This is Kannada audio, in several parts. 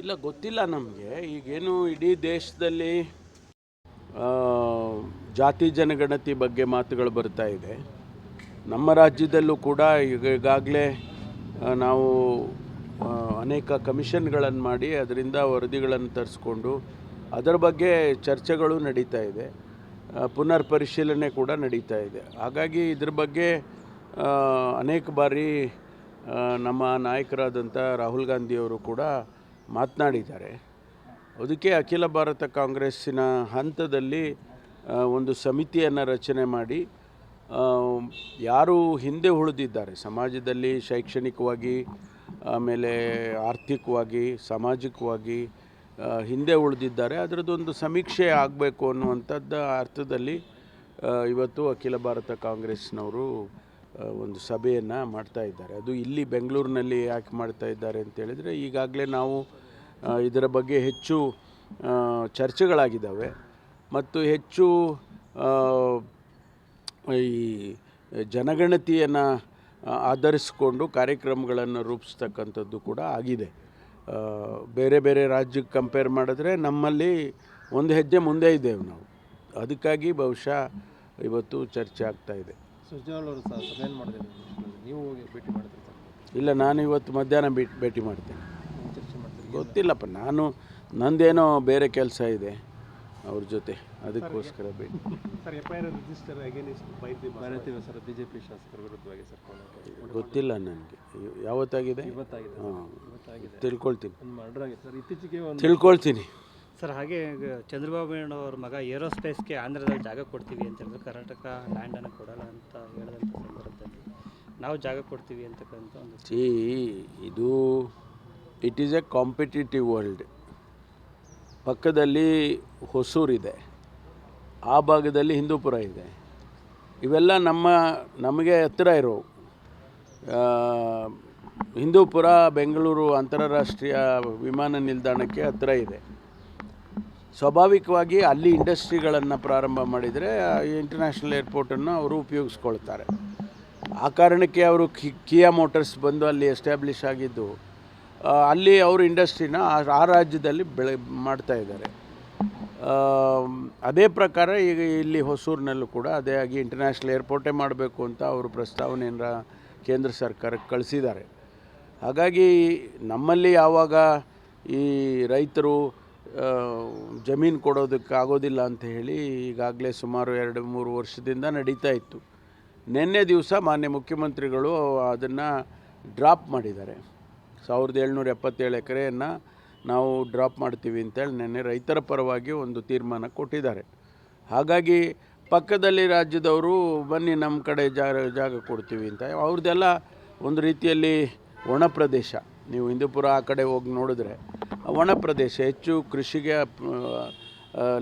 ಇಲ್ಲ, ಗೊತ್ತಿಲ್ಲ ನಮಗೆ. ಈಗೇನು ಇಡೀ ದೇಶದಲ್ಲಿ ಜಾತಿ ಜನಗಣತಿ ಬಗ್ಗೆ ಮಾತುಗಳು ಬರ್ತಾ ಇದೆ. ನಮ್ಮ ರಾಜ್ಯದಲ್ಲೂ ಕೂಡ ಈಗ ಈಗಾಗಲೇ ನಾವು ಅನೇಕ ಕಮಿಷನ್ಗಳನ್ನು ಮಾಡಿ ಅದರಿಂದ ವರದಿಗಳನ್ನು ತರಿಸ್ಕೊಂಡು ಅದರ ಬಗ್ಗೆ ಚರ್ಚೆಗಳು ನಡೀತಾ ಇದೆ. ಪುನರ್ ಪರಿಶೀಲನೆ ಕೂಡ ನಡೀತಾ ಇದೆ. ಹಾಗಾಗಿ ಇದ್ರ ಬಗ್ಗೆ ಅನೇಕ ಬಾರಿ ನಮ್ಮ ನಾಯಕರಾದಂಥ ರಾಹುಲ್ ಗಾಂಧಿಯವರು ಕೂಡ ಮಾತನಾಡಿದ್ದಾರೆ. ಅದಕ್ಕೆ ಅಖಿಲ ಭಾರತ ಕಾಂಗ್ರೆಸ್ಸಿನ ಹಂತದಲ್ಲಿ ಒಂದು ಸಮಿತಿಯನ್ನು ರಚನೆ ಮಾಡಿ ಯಾರು ಹಿಂದೆ ಉಳಿದಿದ್ದಾರೆ, ಸಮಾಜದಲ್ಲಿ ಶೈಕ್ಷಣಿಕವಾಗಿ, ಆಮೇಲೆ ಆರ್ಥಿಕವಾಗಿ, ಸಾಮಾಜಿಕವಾಗಿ ಹಿಂದೆ ಉಳಿದಿದ್ದಾರೆ. ಅದರದ್ದೊಂದು ಸಮೀಕ್ಷೆ ಆಗಬೇಕು ಅನ್ನುವಂಥದ್ದು ಅರ್ಥದಲ್ಲಿ ಇವತ್ತು ಅಖಿಲ ಭಾರತ ಕಾಂಗ್ರೆಸ್ನವರು ಒಂದು ಸಭೆಯನ್ನು ಮಾಡ್ತಾ ಇದ್ದಾರೆ. ಅದು ಇಲ್ಲಿ ಬೆಂಗಳೂರಿನಲ್ಲಿ ಯಾಕೆ ಮಾಡ್ತಾ ಇದ್ದಾರೆ ಅಂತ ಹೇಳಿದರೆ, ಈಗಾಗಲೇ ನಾವು ಇದರ ಬಗ್ಗೆ ಹೆಚ್ಚು ಚರ್ಚೆಗಳಾಗಿದ್ದಾವೆ. ಮತ್ತು ಹೆಚ್ಚು ಈ ಜನಗಣತಿಯನ್ನು ಆಧರಿಸಿಕೊಂಡು ಕಾರ್ಯಕ್ರಮಗಳನ್ನು ರೂಪಿಸ್ತಕ್ಕಂಥದ್ದು ಕೂಡ ಆಗಿದೆ. ಬೇರೆ ಬೇರೆ ರಾಜ್ಯಕ್ಕೆ ಕಂಪೇರ್ ಮಾಡಿದ್ರೆ ನಮ್ಮಲ್ಲಿ ಒಂದು ಹೆಜ್ಜೆ ಮುಂದೆ ಇದ್ದೇವೆ ನಾವು. ಅದಕ್ಕಾಗಿ ಬಹುಶಃ ಇವತ್ತು ಚರ್ಚೆ ಆಗ್ತಾ ಇದೆ. ಸುಜಾಲ್ ಅವರು ಸಹ ಸಭೆಯನ್ನು ಮಾಡಿದ್ದಾರೆ. ನೀವು ಹೋಗಿ ಭೇಟಿ ಮಾಡಿದ್ರಿ ಸರ್? ಇಲ್ಲ ನಾನು ಇವತ್ತು ಮಧ್ಯಾಹ್ನ ಭೇಟಿ ಭೇಟಿ ಮಾಡ್ತೇನೆ. ಚರ್ಚೆ ಮಾಡ್ತೀರಿ? ಗೊತ್ತಿಲ್ಲಪ್ಪ ನಾನು ನಂದೇನೋ ಬೇರೆ ಕೆಲಸ ಇದೆ ಅವ್ರ ಜೊತೆ. ಅದಕ್ಕೋಸ್ಕರ ಭೇಟಿ. Sir F I R register against by the Bharatiya sir BJP ಶಾಸಕರ ವಿರುದ್ಧವಾಗಿ ಸರ್ ಗೊತ್ತಿಲ್ಲ ನನಗೆ. ಯಾವತ್ತಾಗಿದೆ? ಇವತ್ತಾಗಿದೆ ಹಾಂ ಇವತ್ತಾಗಿದೆ. ತಿಳ್ಕೊಳ್ತೀನಿ. ಒಂದು ಮರ್ಡರ್ ಆಗಿದೆ ಸರ್. ಇತ್ತೀಚೆಗೆ ಒಂದು ತಿಳ್ಕೊಳ್ತೀನಿ. ಸರ್, ಹಾಗೆ ಚಂದ್ರಬಾಬು ನಾಯ್ಡು ಅವ್ರ ಮಗ ಏರೋಸ್ಪೇಸ್ಗೆ ಆಂಧ್ರದಲ್ಲಿ ಜಾಗ ಕೊಡ್ತೀವಿ ಅಂತ ಹೇಳಿದ್ರು ಕರ್ನಾಟಕ ಲ್ಯಾಂಡನ್ನು ಕೊಡಲ್ಲ ಅಂತ ಹೇಳಿದಂಥ ಸಂದರ್ಭದಲ್ಲಿ ನಾವು ಜಾಗ ಕೊಡ್ತೀವಿ ಅಂತಕ್ಕಂಥ ಒಂದು ಸಿ ಇದು it is a competitive world ಪಕ್ಕದಲ್ಲಿ ಹೊಸೂರಿದೆ ಆ ಭಾಗದಲ್ಲಿ ಹಿಂದೂಪುರ ಇದೆ. ಇವೆಲ್ಲ ನಮ್ಮ, ನಮಗೆ ಹತ್ತಿರ ಇರೋ ಹಿಂದೂಪುರ, ಬೆಂಗಳೂರು ಅಂತಾರಾಷ್ಟ್ರೀಯ ವಿಮಾನ ನಿಲ್ದಾಣಕ್ಕೆ ಹತ್ತಿರ ಇದೆ. ಸ್ವಾಭಾವಿಕವಾಗಿ ಅಲ್ಲಿ ಇಂಡಸ್ಟ್ರಿಗಳನ್ನು ಪ್ರಾರಂಭ ಮಾಡಿದರೆ ಇಂಟರ್ನ್ಯಾಷನಲ್ ಏರ್ಪೋರ್ಟನ್ನು ಅವರು ಉಪಯೋಗಿಸ್ಕೊಳ್ತಾರೆ. ಆ ಕಾರಣಕ್ಕೆ ಅವರು ಕಿ ಕಿಯಾ ಮೋಟರ್ಸ್ ಬಂದು ಅಲ್ಲಿ ಎಸ್ಟಾಬ್ಲಿಷ್ ಆಗಿದ್ದು ಅಲ್ಲಿ ಅವರು ಇಂಡಸ್ಟ್ರಿನ ಆ- ರಾಜ್ಯದಲ್ಲಿ ಬೆಳೆ ಮಾಡ್ತಾ ಇದ್ದಾರೆ. ಅದೇ ಪ್ರಕಾರ ಈಗ ಇಲ್ಲಿ ಹೊಸೂರಿನಲ್ಲೂ ಕೂಡ ಅದೇ ಆಗಿ ಇಂಟರ್ನ್ಯಾಷನಲ್ ಏರ್ಪೋರ್ಟೇ ಮಾಡಬೇಕು ಅಂತ ಅವರು ಪ್ರಸ್ತಾವನೆಯನ್ನು ಕೇಂದ್ರ ಸರ್ಕಾರಕ್ಕೆ ಕಳಿಸಿದ್ದಾರೆ. ಹಾಗಾಗಿ ನಮ್ಮಲ್ಲಿ ಯಾವಾಗ ಈ ರೈತರು ಜಮೀನು ಕೊಡೋದಕ್ಕೆ ಆಗೋದಿಲ್ಲ ಅಂತ ಹೇಳಿ ಈಗಾಗಲೇ ಸುಮಾರು ಎರಡು ಮೂರು ವರ್ಷದಿಂದ ನಡೀತಾ ಇತ್ತು. ನಿನ್ನೆ ದಿವಸ ಮಾನ್ಯ ಮುಖ್ಯಮಂತ್ರಿಗಳು ಅದನ್ನು ಡ್ರಾಪ್ ಮಾಡಿದ್ದಾರೆ. ಸಾವಿರದ ಏಳ್ನೂರ ಎಪ್ಪತ್ತೇಳು ಎಕರೆಯನ್ನು ನಾವು ಡ್ರಾಪ್ ಮಾಡ್ತೀವಿ ಅಂತೇಳಿ ನಿನ್ನೆ ರೈತರ ಪರವಾಗಿ ಒಂದು ತೀರ್ಮಾನ ಕೊಟ್ಟಿದ್ದಾರೆ. ಹಾಗಾಗಿ ಪಕ್ಕದಲ್ಲಿ ರಾಜ್ಯದವರು ಬನ್ನಿ ನಮ್ಮ ಕಡೆ ಜಾಗ ಜಾಗ ಕೊಡ್ತೀವಿ ಅಂತ. ಅವ್ರದ್ದೆಲ್ಲ ಒಂದು ರೀತಿಯಲ್ಲಿ ಒಣ ಪ್ರದೇಶ. ನೀವು ಹಿಂದೂಪುರ ಆ ಕಡೆ ಹೋಗಿ ನೋಡಿದ್ರೆ ಒಣ ಪ್ರದೇಶ ಹೆಚ್ಚು ಕೃಷಿಗೆ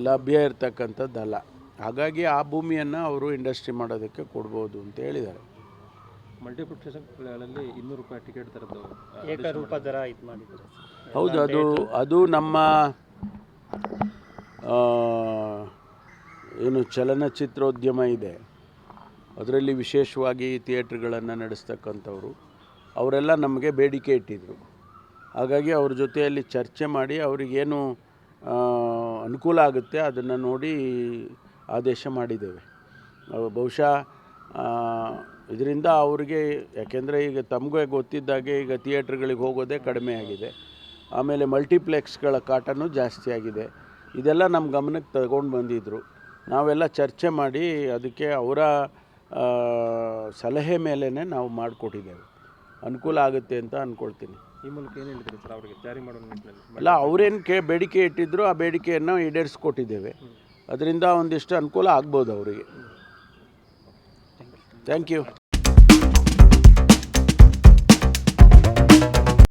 ಲಭ್ಯ ಇರತಕ್ಕಂಥದ್ದಲ್ಲ. ಹಾಗಾಗಿ ಆ ಭೂಮಿಯನ್ನು ಅವರು ಇಂಡಸ್ಟ್ರಿ ಮಾಡೋದಕ್ಕೆ ಕೊಡ್ಬೋದು ಅಂತ ಹೇಳಿದ್ದಾರೆ. ಮಲ್ಟಿಪ್ಲೆಕ್ಸ್ಗಳಲ್ಲಿ ಇನ್ನೂರು ರೂಪಾಯಿ ಟಿಕೆಟ್ ಥರದ್ದು ಏಕರೂಪ ದರ ಇದು ಮಾಡಿದ್ದಾರೆ. ಹೌದು ಅದು ಅದು ನಮ್ಮ ಏನು ಚಲನಚಿತ್ರೋದ್ಯಮ ಇದೆ. ಅದರಲ್ಲಿ ವಿಶೇಷವಾಗಿ ಥಿಯೇಟ್ರ್ಗಳನ್ನು ನಡೆಸ್ತಕ್ಕಂಥವ್ರು. ಅವರೆಲ್ಲ ನಮಗೆ ಬೇಡಿಕೆ ಇಟ್ಟಿದ್ದರು ಹಾಗಾಗಿ ಅವ್ರ ಜೊತೆಯಲ್ಲಿ ಚರ್ಚೆ ಮಾಡಿ ಅವರಿಗೇನು ಅನುಕೂಲ ಆಗುತ್ತೆ ಅದನ್ನು ನೋಡಿ ಆದೇಶ ಮಾಡಿದ್ದೇವೆ. ಬಹುಶಃ ಇದರಿಂದ ಅವರಿಗೆ, ಯಾಕೆಂದರೆ ಈಗ ತಮಗೆ ಗೊತ್ತಿದ್ದಾಗೆ ಈಗ ಥಿಯೇಟ್ರ್ಗಳಿಗೆ ಹೋಗೋದೇ ಕಡಿಮೆ ಆಗಿದೆ. ಆಮೇಲೆ ಮಲ್ಟಿಪ್ಲೆಕ್ಸ್ಗಳ ಕಾಟನೂ ಜಾಸ್ತಿ ಆಗಿದೆ. ಇದೆಲ್ಲ ನಮ್ಮ ಗಮನಕ್ಕೆ ತಗೊಂಡು ಬಂದಿದ್ದರು ನಾವೆಲ್ಲ ಚರ್ಚೆ ಮಾಡಿ ಅದಕ್ಕೆ ಅವರ ಸಲಹೆ ಮೇಲೇ ನಾವು ಮಾಡಿಕೊಟ್ಟಿದ್ದೇವೆ. ಅನುಕೂಲ ಆಗುತ್ತೆ ಅಂತ ಅಂದ್ಕೊಳ್ತೀನಿ ಈ ಮೂಲಕ ಏನು ಹೇಳ್ತೀರಿ ಸರ್ ಅವರಿಗೆ? ಜಾರಿ ಮಾಡುವ ನಿಟ್ಟಿನಲ್ಲಿ. ಅಲ್ಲ ಅವರೇನು ಕೇ ಬೇಡಿಕೆ ಇಟ್ಟಿದ್ರು ಆ ಬೇಡಿಕೆಯನ್ನು ಈಡೇರಿಸ್ಕೊಟ್ಟಿದ್ದೇವೆ. ಅದರಿಂದ ಒಂದಿಷ್ಟು ಅನುಕೂಲ ಆಗ್ಬೋದು ಅವರಿಗೆ. Thank you